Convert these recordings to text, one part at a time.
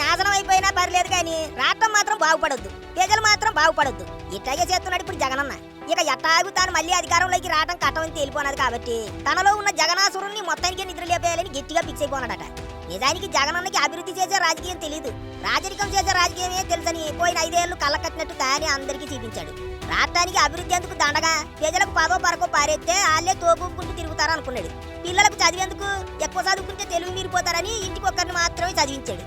నాశనం అయిపోయినా పర్లేదు కానీ రాష్ట్రం మాత్రం బాగుపడొద్దు. ప్రజలు మాత్రం బాగుపడొద్దు. ఇట్లాగే చేస్తున్నాడు ఇప్పుడు జగనన్న. ఇక ఎట్టాగు తాను మళ్ళీ అధికారంలోకి రావడం కట్టమని తేలిపోనది కాబట్టి తనలో ఉన్న జగనాసురుణ్ణి మొత్తానికి నిద్ర లేపేయాలని గట్టిగా ఫిక్స్ అయిపోనాడట. నిజానికి జగనన్నకి అభివృద్ధి చేసే రాజకీయం తెలియదు రాజరికం చేసే రాజకీయమే తెలుసని పోయిన ఐదేళ్ళు కళ్ళ కట్టినట్టు కానీ అందరికీ చూపించాడు. రాష్ట్రానికి అభివృద్ధి ఎందుకు దండగా ప్రజలకు పదో పరకో పారేస్తే వాళ్ళే తోపుకుంటూ తిరుగుతారు అనుకున్నాడు పిల్లలకు చదివేందుకు ఎక్కువ చదువుకుంటే తెలుగు మీరిపోతారని ఇంటికి ఒక్కరిని మాత్రమే చదివించాడు.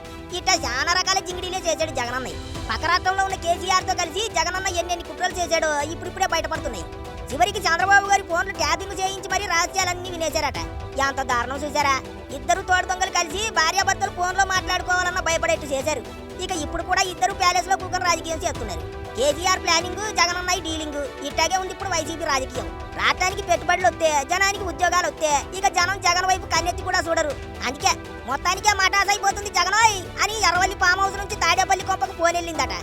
ఇట్లా చాలా రకాల జింగిడీలే చేశాడు జగనన్నయ్య పక్క రాష్ట్రంలో ఉన్న కేసీఆర్తో కలిసి జగనన్న ఎన్నెన్ని కుట్రలు చేశాడో ఇప్పుడిప్పుడే బయటపడుతున్నాయి. చివరికి చంద్రబాబు గారి ఫోన్లు ట్యాపింగ్ చేయించి మరీ రహస్యాలన్నీ వినేశారట. ఎంత దారుణం చూసారా ఇద్దరు తోడు దొంగలు కలిసి భార్యాభర్తలు ఫోన్లో మాట్లాడుకోవాలన్న భయపడేట్టు చేశారు. ఇక ఇప్పుడు కూడా ఇద్దరు ప్యాలెస్లో కుక్కర్ కూకొని రాజకీయం చేస్తున్నారు. కేసీఆర్ ప్లానింగ్ జగనన్నయ్య డీలింగ్. ఇట్టాగే ఉంది ఇప్పుడు వైసీపీ రాజకీయం. రాష్ట్రానికి పెట్టుబడులు వస్తే జనానికి ఉద్యోగాలు వస్తే ఇక జనం జగన్ వైపు కన్నెత్తి కూడా చూడరు. అందుకే మొత్తానికే మటాస్ అయిపోతుంది జగనోయ్ అని ఎర్రవల్లి ఫామ్ హౌస్ నుంచి తాడేపల్లి కొంపకు పోనెళ్ళిందట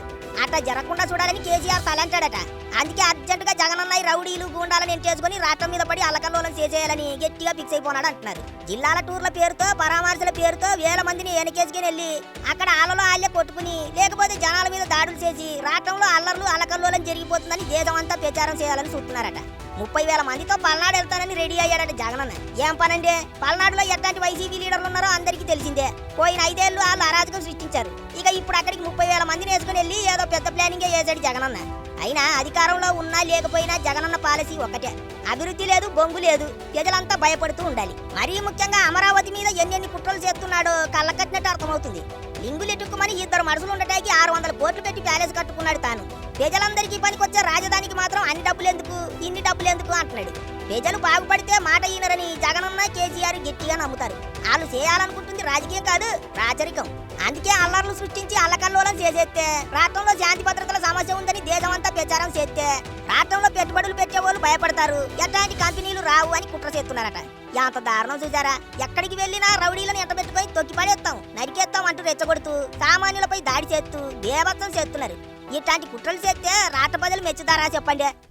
అట్లా జరగకుండా చూడాలని కేసీఆర్ తలంటాడట అందుకే అర్జెంటుగా జగనన్నయ్య రౌడీలు గూండాలని ఎంటేసుకుని రాష్ట్రం మీద పడి అల్లకల్లోలం చేసేయాలని గట్టిగా ఫిక్స్ అయిపోనాడు అంటున్నారు. జిల్లాల టూర్ల పేరుతో పరామర్శల పేరుతో వేల మందిని వెనకేసుకుని వెళ్ళి అక్కడ ఆలలో ఆళ్ళే కొట్టుకుని లేకపోతే జనాల మీద దాడులు చేసి రాష్ట్రంలో అల్లర్లు అలకల్లోలం జరిగిపోతుందని దేశమంతా ప్రచారం చేయాలని చూస్తున్నారట. ముప్పై వేల మందితో పల్నాడు వెళ్తానని రెడీ అయ్యాడని జగనన్న. ఏం పనండి? పల్నాడులో ఎట్లాంటి వైసీపీ లీడర్లు ఉన్నారో అందరికీ తెలిసిందే. పోయిన ఐదేళ్ళు వాళ్ళు అరాజకం సృష్టించారు. ఇక ఇప్పుడు అక్కడికి ముప్పై వేల మందిని వేసుకుని వెళ్ళి ఏదో పెద్ద ప్లానింగ్ చేశాడు జగనన్న. అయినా అధికారంలో ఉన్నా లేకపోయినా జగనన్న పాలసీ ఒక్కటే. అభివృద్ధి లేదు బొంగు లేదు. ప్రజలంతా భయపడుతూ ఉండాలి. మరీ ముఖ్యంగా అమరావతి మీద ఎన్నెన్ని కుట్రలు చేస్తున్నాడో కళ్ళకట్టినట్టు అర్థమవుతుంది. లింగులెట్టుకుమని ఇద్దరు మనుషులు ఉండటానికి ఆరు వందల కోట్లు పెట్టి ప్యాలెస్ కట్టుకున్నాడు తాను. ప్రజలందరికీ పనికొచ్చే రాజధాని మాత్రం అన్ని డబ్బులు ఎందుకు? ఇన్ని డబ్బులు ఎందుకు అంటున్నాడు. ప్రజలు బాగుపడితే మాట ఈనరని జగనన్న కేసీఆర్ గట్టిగా నమ్ముతారు. వాళ్ళు చేయాలనుకుంటుంది రాజకీయం కాదు రాచరికం. అందుకే అల్లర్లు సృష్టించి అల్లకల్లోలం చేసేస్తే రాష్ట్రంలో శాంతి భద్రతల సమస్య ఉందని దేశమంతా ప్రచారం చేస్తే రాష్ట్రంలో పెట్టుబడులు పెట్టే వాళ్ళు భయపడతారు. ఎట్లాంటి కంపెనీలు రావు అని కుట్ర చేస్తున్నారట. ఎంత దారుణం చూసారా? ఎక్కడికి వెళ్ళినా రౌడీలను ఎంత పెట్టుకొని తొక్కి పడేస్తాం నరికేస్తాం అంటూ రెచ్చగొడుతూ సామాన్యులపై దాడి చేస్తూ దేవత్వం చేస్తున్నారు. ఇట్లాంటి కుట్రలు చేస్తే రాత బదులు మెచ్చుతారా చెప్పండి.